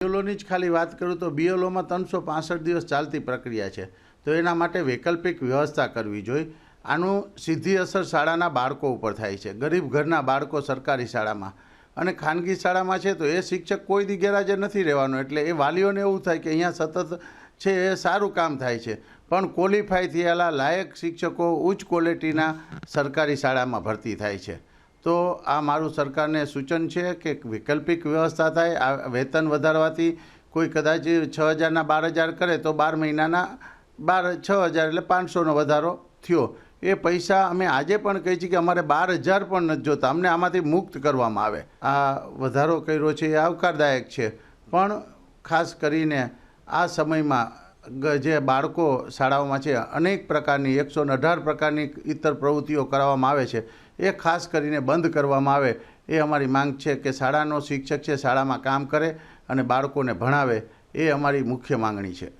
બીએલઓની જ ખાલી વાત કરું તો બીઓલોમાં ત્રણસો પાસઠ દિવસ ચાલતી પ્રક્રિયા છે. તો એના માટે વૈકલ્પિક વ્યવસ્થા કરવી જોઈએ આનું સીધી અસર શાળાના બાળકો ઉપર થાય છે. ગરીબ ઘરના બાળકો સરકારી શાળામાં. અને ખાનગી શાળામાં છે તો એ શિક્ષક કોઈ દી ગેરહાજર નથી રહેવાનો. એટલે એ વાલીઓને એવું થાય કે અહીંયા સતત છે એ સારું કામ થાય છે. પણ ક્વોલિફાય થયેલા લાયક શિક્ષકો ઉચ્ચ ક્વોલિટીના સરકારી શાળામાં ભરતી થાય છે. તો આ મારું સરકારને સૂચન છે કે વૈકલ્પિક વ્યવસ્થા થાય, આ વેતન વધારવાથી કોઈ કદાચ છ હજારના બાર હજાર કરે તો બાર મહિનાના બાર, છ હજાર એટલે પાંચસોનો વધારો થયો. એ પૈસા અમે આજે પણ કહીએ છીએ કે અમારે બાર હજાર પણ નથી જોતા. અમને આમાંથી મુક્ત કરવામાં આવે. આ વધારો કર્યો છે, એ આવકારદાયક છે. પણ ખાસ કરીને આ સમયમાં જે બાળકો શાળાઓમાં છે, અનેક પ્રકારની એકસો અઢાર પ્રકારની ઇતર પ્રવૃત્તિઓ કરાવવામાં આવે છે. એ ખાસ કરીને બંધ કરવામાં આવે. એ અમારી માંગ છે કે શાળાનો શિક્ષક છે, શાળામાં કામ કરે અને બાળકોને ભણાવે. એ અમારી મુખ્ય માંગણી છે.